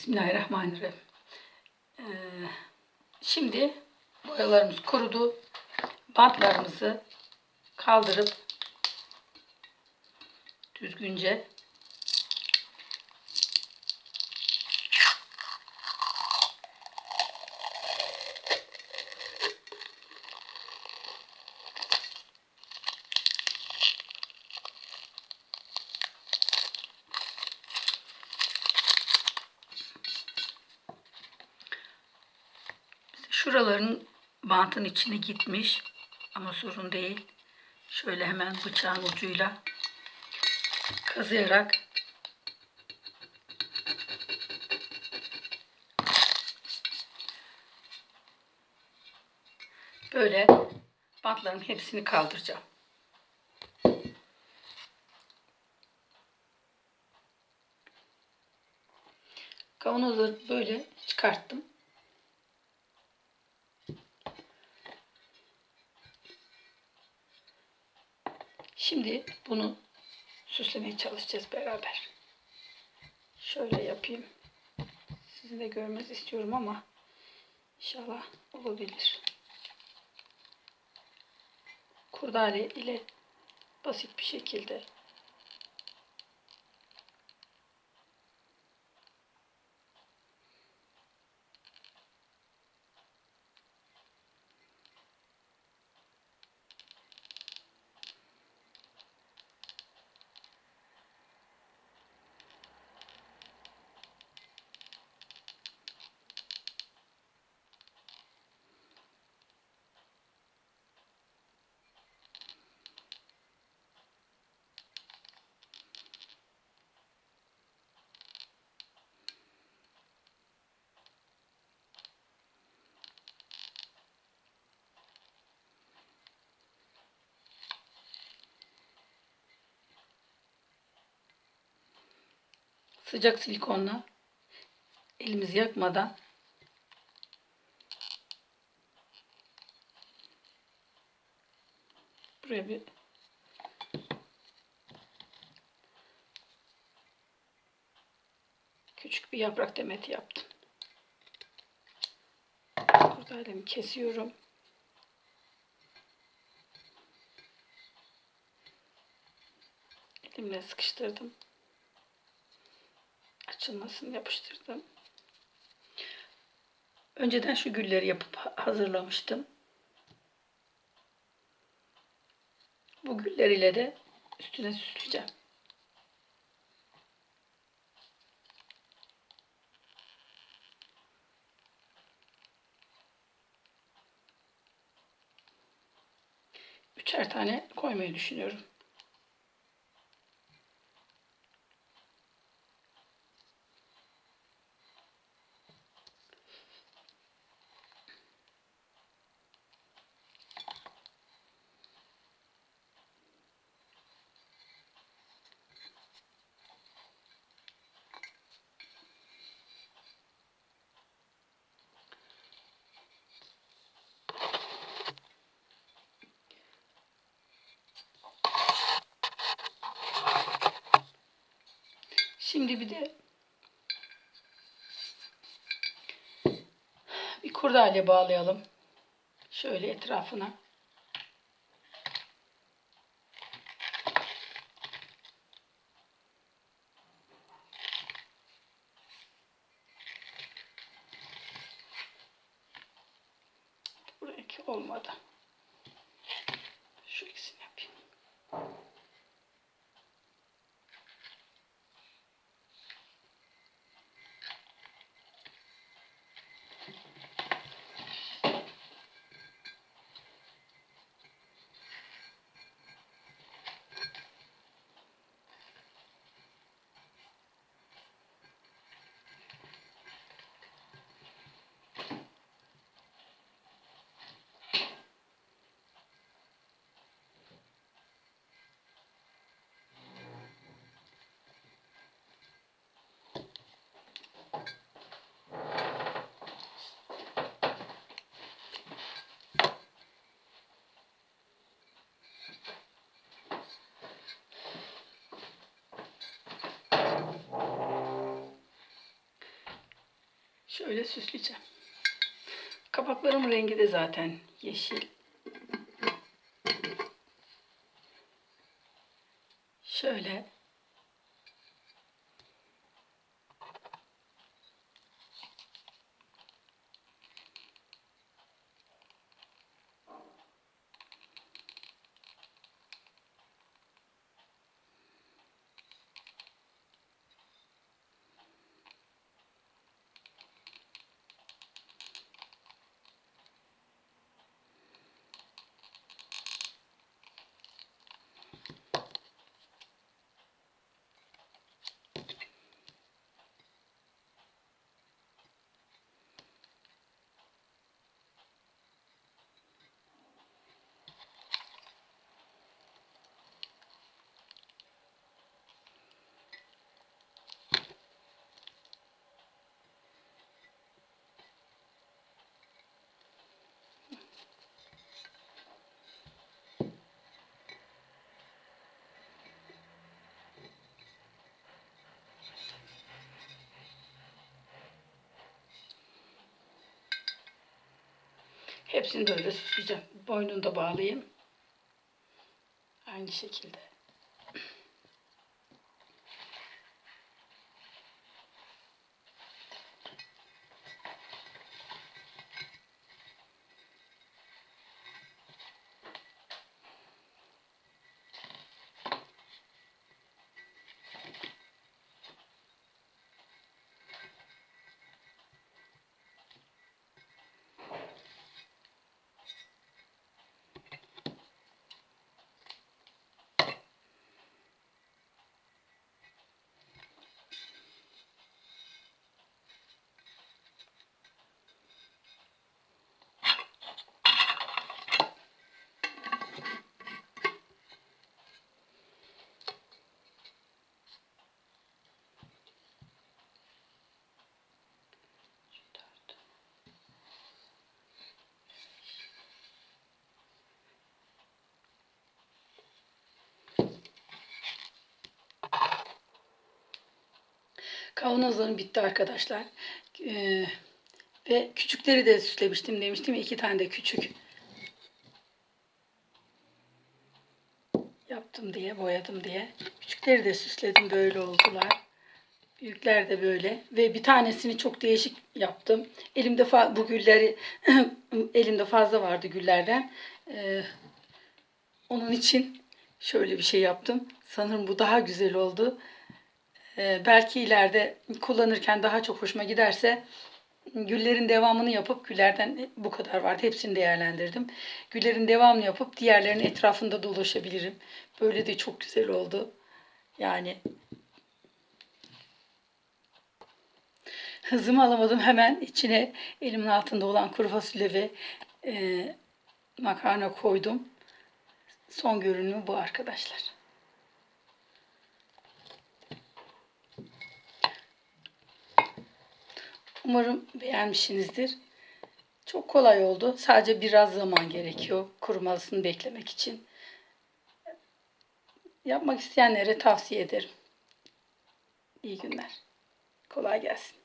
Bismillahirrahmanirrahim. Ee, şimdi boyalarımız kurudu. Bantlarımızı kaldırıp düzgünce Şuraların bantın içine gitmiş ama sorun değil. Şöyle hemen bıçağın ucuyla kazıyarak böyle bantların hepsini kaldıracağım. Kavanozları böyle çıkarttım. Şimdi bunu süslemeye çalışacağız beraber. Şöyle yapayım. Sizin de görmenizi istiyorum ama inşallah olabilir. Kurdale ile basit bir şekilde sıcak silikonla elimizi yakmadan buraya bir küçük bir yaprak demeti yaptım. Kurdelemi kesiyorum. Elimle sıkıştırdım açılmasını yapıştırdım. Önceden şu gülleri yapıp hazırlamıştım. Bu güller ile de üstüne süsleyeceğim. Üçer tane koymayı düşünüyorum. Şimdi bir de bir kurdale bağlayalım. Şöyle etrafına. Şöyle süsleyeceğim. Kapaklarımın rengi de zaten yeşil. Şöyle hepsini böyle süsleyeceğim. Boynunu da bağlayayım. Aynı şekilde. Kavanozlarım bitti arkadaşlar. Ee, ve küçükleri de süslemiştim demiştim. ya, iki tane de küçük yaptım diye, boyadım diye. Küçükleri de süsledim. Böyle oldular. Büyükler de böyle. Ve bir tanesini çok değişik yaptım. Elimde bu gülleri elimde fazla vardı güllerden. Ee, onun için şöyle bir şey yaptım. Sanırım bu daha güzel oldu. Ee, belki ileride kullanırken daha çok hoşuma giderse güllerin devamını yapıp güllerden bu kadar vardı. Hepsini değerlendirdim. Güllerin devamını yapıp diğerlerinin etrafında dolaşabilirim. Böyle de çok güzel oldu. Yani hızımı alamadım. Hemen içine elimin altında olan kuru fasulye ve e, makarna koydum. Son görünümü bu arkadaşlar. Umarım beğenmişsinizdir. Çok kolay oldu. Sadece biraz zaman gerekiyor kurumasını beklemek için. Yapmak isteyenlere tavsiye ederim. İyi günler. Kolay gelsin.